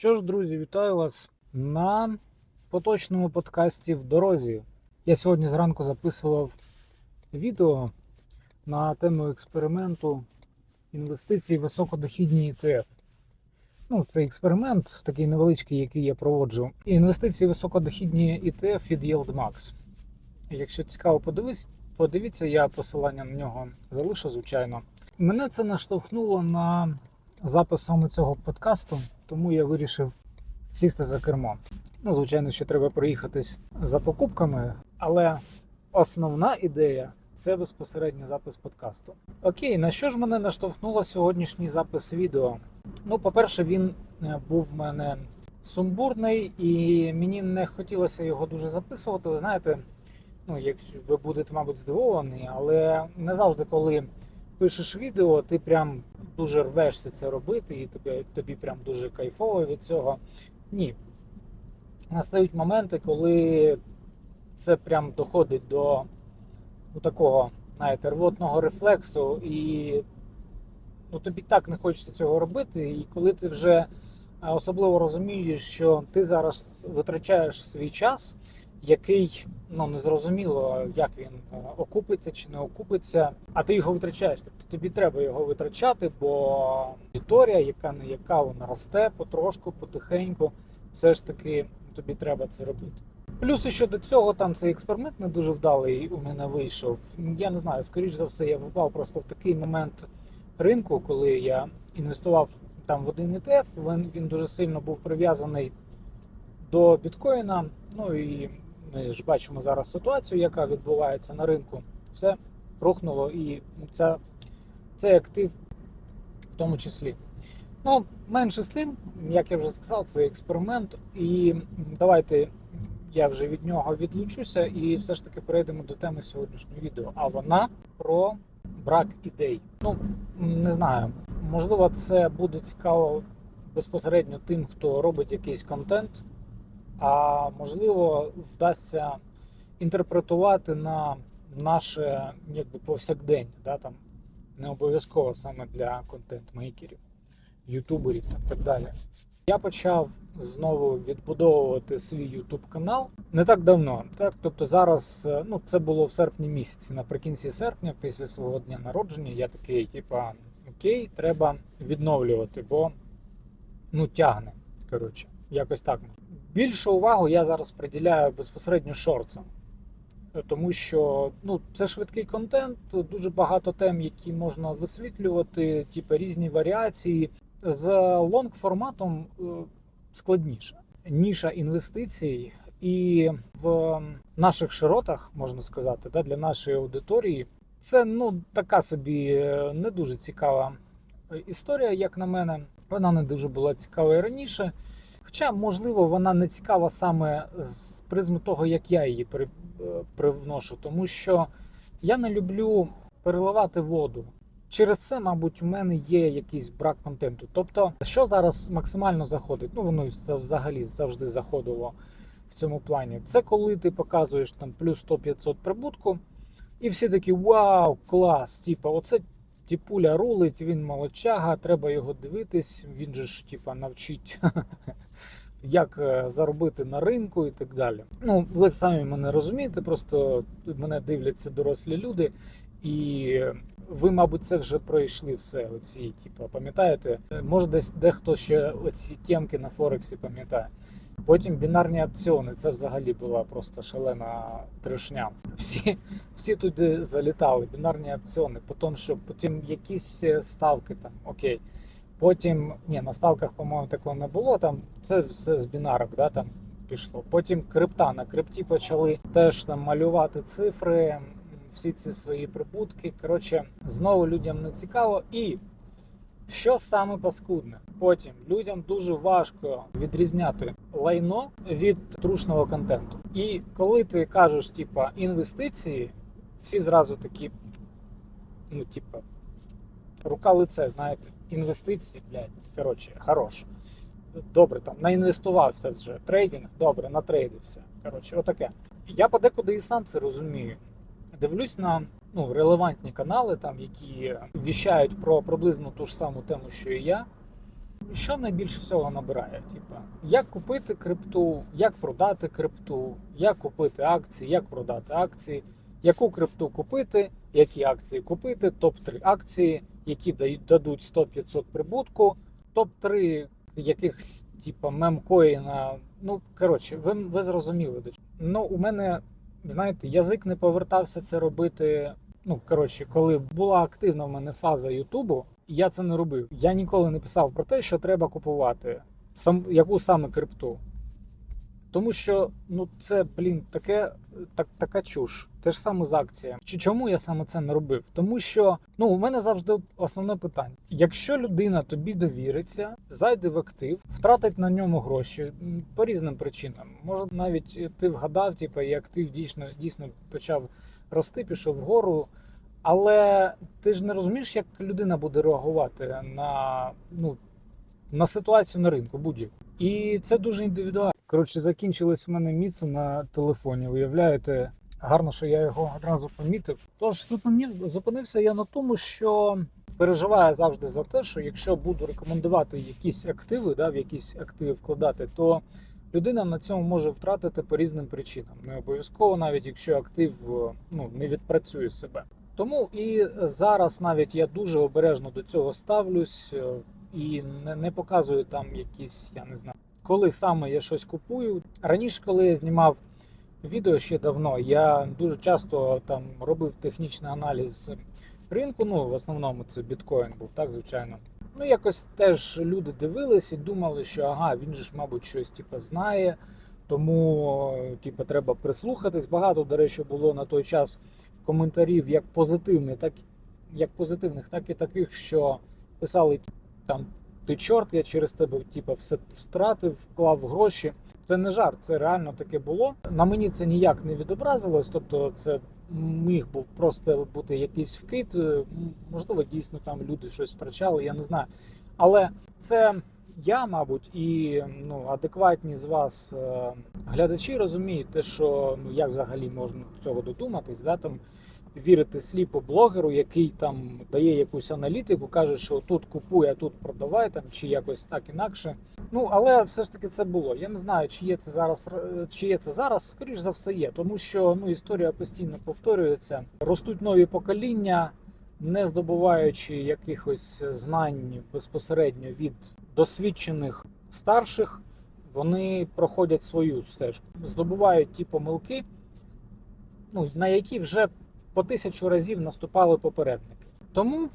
Що ж, друзі, вітаю вас на поточному подкасті в дорозі. Я сьогодні зранку записував відео на тему експерименту інвестицій в високодохідні ETF. Ну, це експеримент такий невеличкий, який я проводжу. Інвестиції в високодохідні ETF від YieldMax. Якщо цікаво, подивись, подивіться, я посилання на нього залишу, звичайно. Мене це наштовхнуло на запис саме цього подкасту, тому я вирішив сісти за кермо. Ну, звичайно, що треба проїхатись за покупками, але основна ідея це безпосередньо запис подкасту. Окей, на що ж мене наштовхнуло сьогоднішній запис відео? Ну, по-перше, він е, був в мене сумбурний, і мені не хотілося його дуже записувати. Ви знаєте, ну, якщо ви будете, мабуть, здивовані, але не завжди, коли пишеш відео, ти прям дуже рвешся це робити, і тобі, тобі прям дуже кайфово від цього. Ні. Настають моменти, коли це прям доходить до, до такого, знаєте, рвотного рефлексу, і ну, тобі так не хочеться цього робити. І коли ти вже особливо розумієш, що ти зараз витрачаєш свій час, який ну незрозуміло, як він е, окупиться чи не окупиться, а ти його витрачаєш. Тобто тобі треба його витрачати, бо аудиторія, яка не яка, вона росте потрошку, потихеньку, все ж таки тобі треба це робити. Плюс і щодо цього, там цей експеримент не дуже вдалий у мене вийшов. Я не знаю, скоріш за все, я попав просто в такий момент ринку, коли я інвестував там в один ETF, він, він дуже сильно був прив'язаний до біткоїна. Ну і ми ж бачимо зараз ситуацію, яка відбувається на ринку. Все рухнуло, і ця, цей актив в тому числі. Ну, менше з тим, як я вже сказав, це експеримент. І давайте я вже від нього відлучуся і все ж таки перейдемо до теми сьогоднішнього відео. А вона про брак ідей. Ну, не знаю, можливо, це буде цікаво безпосередньо тим, хто робить якийсь контент, а можливо, вдасться інтерпретувати на наше якби повсякдення, да, там не обов'язково саме для контент-мейкерів, ютуберів і так далі. Я почав знову відбудовувати свій YouTube канал не так давно. Так, тобто зараз, е, ну це було в серпні місяці, наприкінці серпня, після свого дня народження, я такий, типа, окей, треба відновлювати, бо ну тягне. Коротше, якось так. Більшу увагу я зараз приділяю безпосередньо шорцам. Тому що ну, це швидкий контент, дуже багато тем, які можна висвітлювати, типу різні варіації. З лонг форматом е, складніше. Ніша інвестицій, і в наших широтах, можна сказати, да, для нашої аудиторії, це ну така собі е, не дуже цікава історія, як на мене. Вона не дуже була цікава і раніше. Хоча, можливо, вона не цікава саме з призми того, як я її при, е, привношу, тому що я не люблю переливати воду. Через це, мабуть, у мене є якийсь брак контенту. Тобто, що зараз максимально заходить? Ну, воно взагалі завжди заходило в цьому плані. Це коли ти показуєш там плюс 100-500 прибутку, і всі такі вау, клас! Типа, оце тіпуля рулить, він молодчага, треба його дивитись. Він же ж типа навчить. Як е, заробити на ринку і так далі. Ну, ви самі мене розумієте, просто мене дивляться дорослі люди, і ви, мабуть, це вже пройшли все. Оці, типу, пам'ятаєте? Може, десь дехто ще оці тємки на Форексі пам'ятає. Потім бінарні опціони. Це взагалі була просто шалена трешня. Всі всі туди залітали. Бінарні опціони. Потім що, потім якісь ставки там, окей. Потім, ні, на ставках, по-моєму, такого не було. Там це все з бінарок, да, там пішло. Потім крипта. На крипті почали теж там малювати цифри всі ці свої прибутки. Коротше, знову людям не цікаво. І що саме паскудне? Потім людям дуже важко відрізняти лайно від трушного контенту. І коли ти кажеш, типа, інвестиції, всі зразу такі, ну, типа, рука лице, знаєте, інвестиції, блядь, коротше, хорош. Добре, там наінвестувався вже трейдинг, добре, натрейдився. Коротше, отаке. Я подекуди і сам це розумію дивлюсь на ну, релевантні канали, там, які віщають про приблизно ту ж саму тему, що і я. що найбільше всього набирає? Типа, як купити крипту, як продати крипту, як купити акції, як продати акції, яку крипту купити, які акції купити, топ-3 акції, які дадуть 100-500 прибутку, топ-3 якихось типа мемкоїна. Ну коротше, ви, ви зрозуміли. Ну, у мене, знаєте, язик не повертався це робити. Ну, коротше, коли була активна в мене фаза Ютубу, я це не робив. Я ніколи не писав про те, що треба купувати сам яку саме крипту. Тому що ну це, блін, таке так, така чуш. Те ж саме з акціями. Чи чому я саме це не робив? Тому що ну у мене завжди основне питання: якщо людина тобі довіриться, зайде в актив, втратить на ньому гроші по різним причинам. Може, навіть ти вгадав, типу, і актив дійсно дійсно почав рости, пішов вгору. Але ти ж не розумієш, як людина буде реагувати на, ну, на ситуацію на ринку будь-яку. І це дуже індивідуально. Коротше, закінчилось у мене місце на телефоні. Уявляєте, гарно, що я його одразу помітив. Тож зупинив, зупинився я на тому, що переживаю завжди за те, що якщо буду рекомендувати якісь активи, да, в якісь активи вкладати, то людина на цьому може втратити по різним причинам. Не обов'язково, навіть якщо актив е, ну, не відпрацює себе. Тому і зараз навіть я дуже обережно до цього ставлюсь е, і не показую там якісь, я не знаю, коли саме я щось купую. Раніше, коли я знімав відео ще давно, я дуже часто там робив технічний аналіз ринку. Ну, в основному це біткоін був, так, звичайно. Ну, якось теж люди дивились і думали, що ага, він же ж, мабуть, щось типу, знає, тому типу, треба прислухатись. Багато, до речі, було на той час коментарів як позитивних, так як позитивних, так і таких, що писали там ти чорт, я через тебе типу, все втратив, вклав гроші. Це не жарт, це реально таке було. На мені це ніяк не відобразилось. Тобто, це міг був просто бути якийсь вкид. Можливо, дійсно там люди щось втрачали, я не знаю. Але це я, мабуть, і ну, адекватні з вас е, глядачі розуміють те, що ну як взагалі можна до цього додуматись, да, там вірити сліпо блогеру, який там дає якусь аналітику, каже, що тут купуй, а тут продавай, там чи якось так інакше. Ну але все ж таки це було. Я не знаю, чи є це зараз, е, чи є це зараз. Скоріш за все є, тому що ну історія постійно повторюється. Ростуть нові покоління, не здобуваючи якихось знань безпосередньо від досвідчених старших. Вони проходять свою стежку, здобувають ті помилки, ну на які вже по тисячу разів наступали попередники. Тому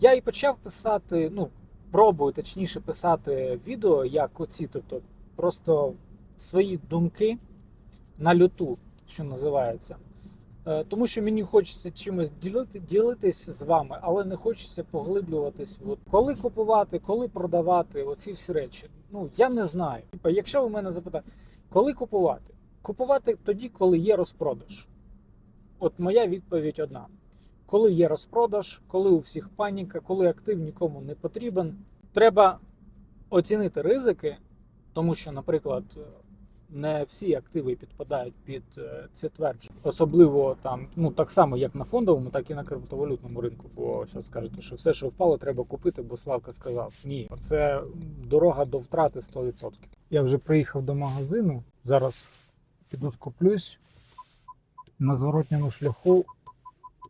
я і почав писати, ну, пробую точніше писати відео, як оці, тобто просто свої думки на люту, що називається. Е, Тому що мені хочеться чимось ділити, ділитись з вами, але не хочеться поглиблюватись. От, коли купувати, коли продавати, оці всі речі. Ну я не знаю. Якщо ви мене запитаєте, коли купувати? Купувати тоді, коли є розпродаж. От моя відповідь одна: коли є розпродаж, коли у всіх паніка, коли актив нікому не потрібен, треба оцінити ризики, тому що, наприклад, не всі активи підпадають під е, це твердження, особливо там, ну так само, як на фондовому, так і на криптовалютному ринку. Бо зараз скажете, що все, що впало, треба купити, бо Славка сказав. Ні, це дорога до втрати 100%. Я вже приїхав до магазину. Зараз піду скуплюсь на зворотньому шляху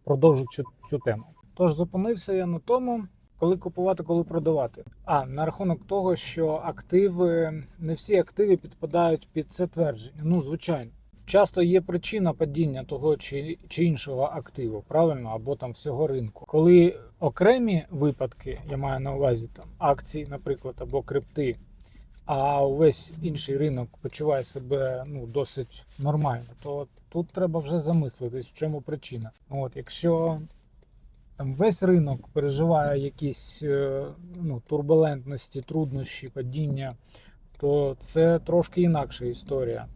продовжу цю, цю тему. Тож зупинився я на тому, коли купувати, коли продавати. А на рахунок того, що активи, не всі активи підпадають під це твердження. Ну, звичайно. Часто є причина падіння того чи, чи іншого активу, правильно, або там всього ринку. Коли окремі випадки, я маю на увазі там акції, наприклад, або крипти, а увесь інший ринок почуває себе ну, досить нормально, то тут треба вже замислитись, в чому причина. От, якщо там весь ринок переживає якісь е, ну, турбулентності, труднощі, падіння, то це трошки інакша історія.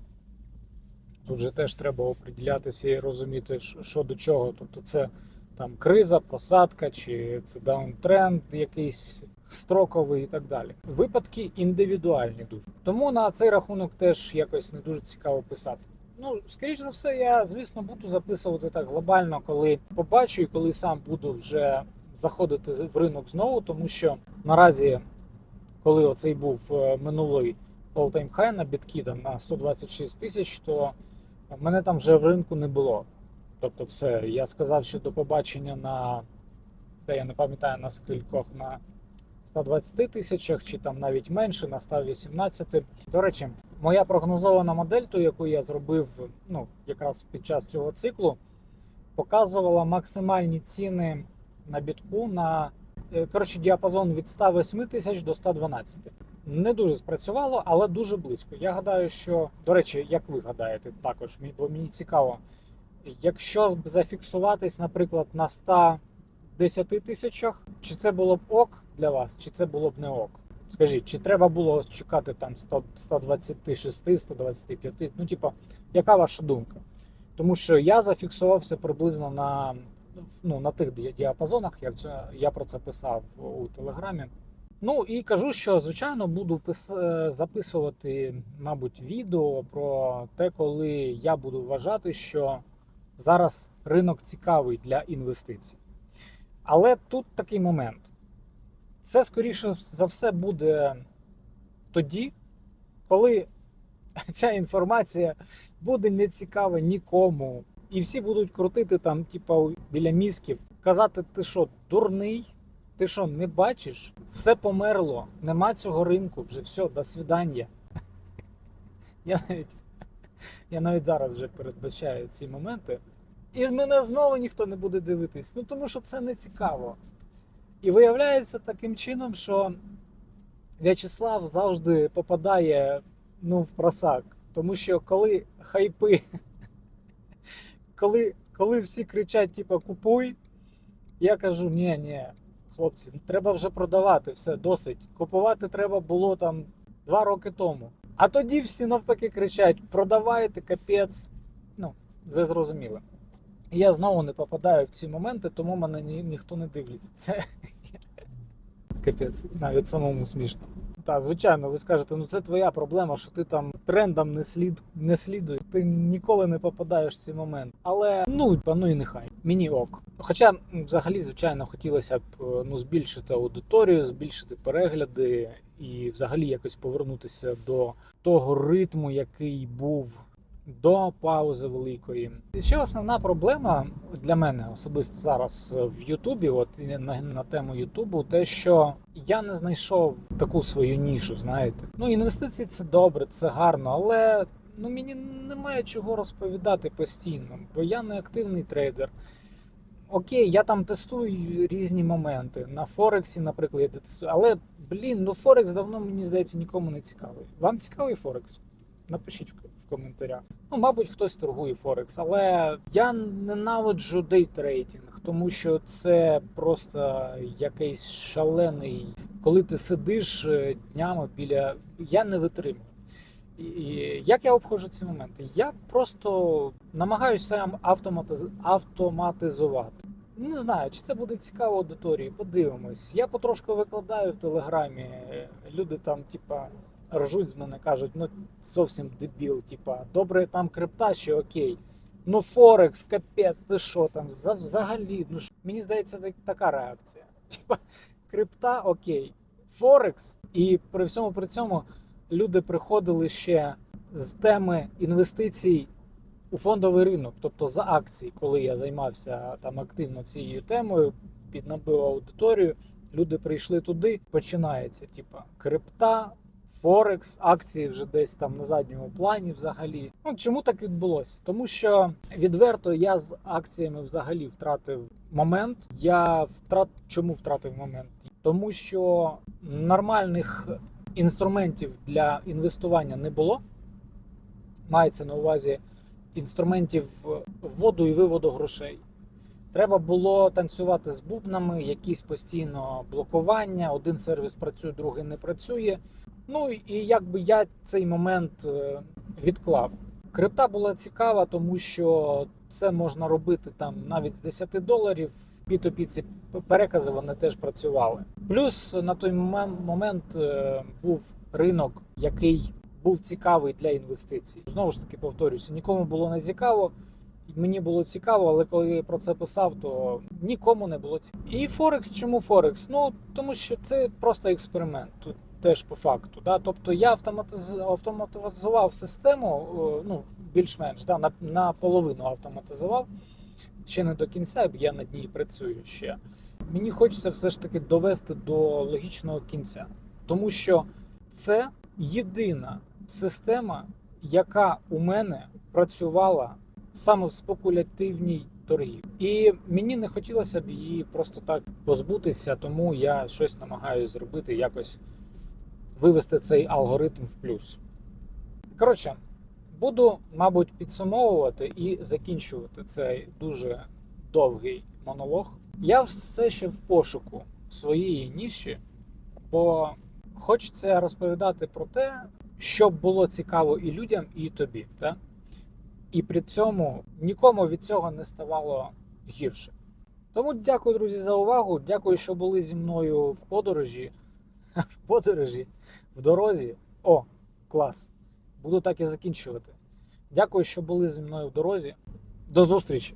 Тут же теж треба оприділятися і розуміти, що до чого. Тобто це там криза, просадка, чи це даунтренд якийсь строковий і так далі. Випадки індивідуальні дуже. Тому на цей рахунок теж якось не дуже цікаво писати. Ну, скоріш за все, я, звісно, буду записувати так глобально, коли побачу і коли сам буду вже заходити в ринок знову, тому що наразі, коли оцей був е, минулий all-time high на біткі там, на 126 тисяч, то мене там вже в ринку не було. Тобто, все, я сказав, що до побачення на, де я не пам'ятаю на скількох, на 120 тисячах, чи там навіть менше, на 118. До речі, моя прогнозована модель, ту, яку я зробив ну, якраз під час цього циклу, показувала максимальні ціни на бітку на е, коротше, діапазон від 108 тисяч до 112. Не дуже спрацювало, але дуже близько. Я гадаю, що, до речі, як ви гадаєте, також бо мені цікаво, якщо зафіксуватись, наприклад, на 110 тисячах, чи це було б ок для вас, чи це було б не ок? Скажіть, чи треба було чекати там 100, 126, 125? Ну, типа, яка ваша думка? Тому що я зафіксувався приблизно на, ну, на тих діапазонах, я, це, я про це писав у Телеграмі. Ну і кажу, що звичайно буду пис... е, записувати, мабуть, відео про те, коли я буду вважати, що зараз ринок цікавий для інвестицій. Але тут такий момент. Це, скоріше за все, буде тоді, коли ця інформація буде не цікава нікому. І всі будуть крутити там, типа, біля мізків, казати, ти що, дурний? Ти що, не бачиш? Все померло, нема цього ринку, вже все, до свидання. Я навіть, я навіть зараз вже передбачаю ці моменти. І мене знову ніхто не буде дивитись. Ну тому що це не цікаво. І виявляється таким чином, що В'ячеслав завжди попадає ну, в просак. Тому що коли хайпи, коли, коли всі кричать, типа, купуй, я кажу, ні, ні, хлопці, треба вже продавати, все, досить. Купувати треба було там два роки тому. А тоді всі навпаки кричать: продавайте, капець. Ну, ви зрозуміли. Я знову не попадаю в ці моменти, тому мене ні, ніхто не дивиться. Це капець, навіть самому смішно. Так, звичайно, ви скажете, ну це твоя проблема, що ти там трендам не слід не слідуєш, ти ніколи не попадаєш в ці моменти. Але ну, ну і нехай. Мені ок. Хоча, взагалі, звичайно, хотілося б е, ну, збільшити аудиторію, збільшити перегляди і взагалі якось повернутися до того ритму, який був до паузи великої. Ще основна проблема для мене особисто зараз в Ютубі, от на, на тему Ютубу, те, що я не знайшов таку свою нішу. Знаєте, ну інвестиції це добре, це гарно, але ну мені немає чого розповідати постійно, бо я не активний трейдер. Окей, я там тестую різні моменти. На Форексі, наприклад, я тестую. Але, блін, ну Форекс давно, мені здається, нікому не цікавий. Вам цікавий Форекс? Напишіть в, в коментарях. Ну, мабуть, хтось торгує Форекс, але я ненавиджу дейтрейдинг, тому що це просто якийсь шалений. Коли ти сидиш е, днями біля. Я не витримую. І як я обходжу ці моменти? Я просто намагаюся автоматиз... автоматизувати. Не знаю, чи це буде цікаво аудиторії, подивимось. Я потрошку викладаю в телеграмі. Люди там, типа, ржуть з мене, кажуть, ну зовсім дебіл, типа, добре там крипта, ще окей. Ну, Форекс, капець, ти що там? За- Взагалі, ну ж, мені здається, так- така реакція. Типа, крипта, окей. Форекс, і при всьому при цьому люди приходили ще з теми інвестицій у фондовий ринок, тобто за акції, коли я займався там активно цією темою, піднабив аудиторію. Люди прийшли туди, починається, типа крипта, Форекс, акції вже десь там на задньому плані взагалі. Ну чому так відбулося? Тому що відверто я з акціями взагалі втратив момент. Я втрат... чому втратив момент? Тому що нормальних інструментів для інвестування не було. Мається на увазі інструментів вводу і виводу грошей. Треба було танцювати з бубнами, якісь постійно блокування. Один сервіс працює, другий не працює. Ну і якби я цей момент е, відклав. Крипта була цікава, тому що це можна робити там навіть з 10 доларів. P2P ці перекази вони теж працювали. Плюс на той момент е, був ринок, який був цікавий для інвестицій. Знову ж таки, повторюся, нікому було не цікаво. Мені було цікаво, але коли я про це писав, то нікому не було цікаво. І Форекс, чому Форекс? Ну тому що це просто експеримент. Тут теж по факту. Да? Тобто я автоматиз... автоматизував систему, е, ну, більш-менш, да? на, наполовину автоматизував. Ще не до кінця, я над ній працюю ще. Мені хочеться все ж таки довести до логічного кінця. Тому що це єдина система, яка у мене працювала саме в спекулятивній торгівлі. І мені не хотілося б її просто так позбутися, тому я щось намагаюся зробити, якось вивести цей алгоритм в плюс. Коротше, буду, мабуть, підсумовувати і закінчувати цей дуже довгий монолог. Я все ще в пошуку своєї ніші, бо хочеться розповідати про те, щоб було цікаво і людям, і тобі. Да? І при цьому нікому від цього не ставало гірше. Тому дякую, друзі, за увагу. Дякую, що були зі мною в подорожі. В подорожі, в дорозі. О, клас! Буду так і закінчувати. Дякую, що були зі мною в дорозі. До зустрічі!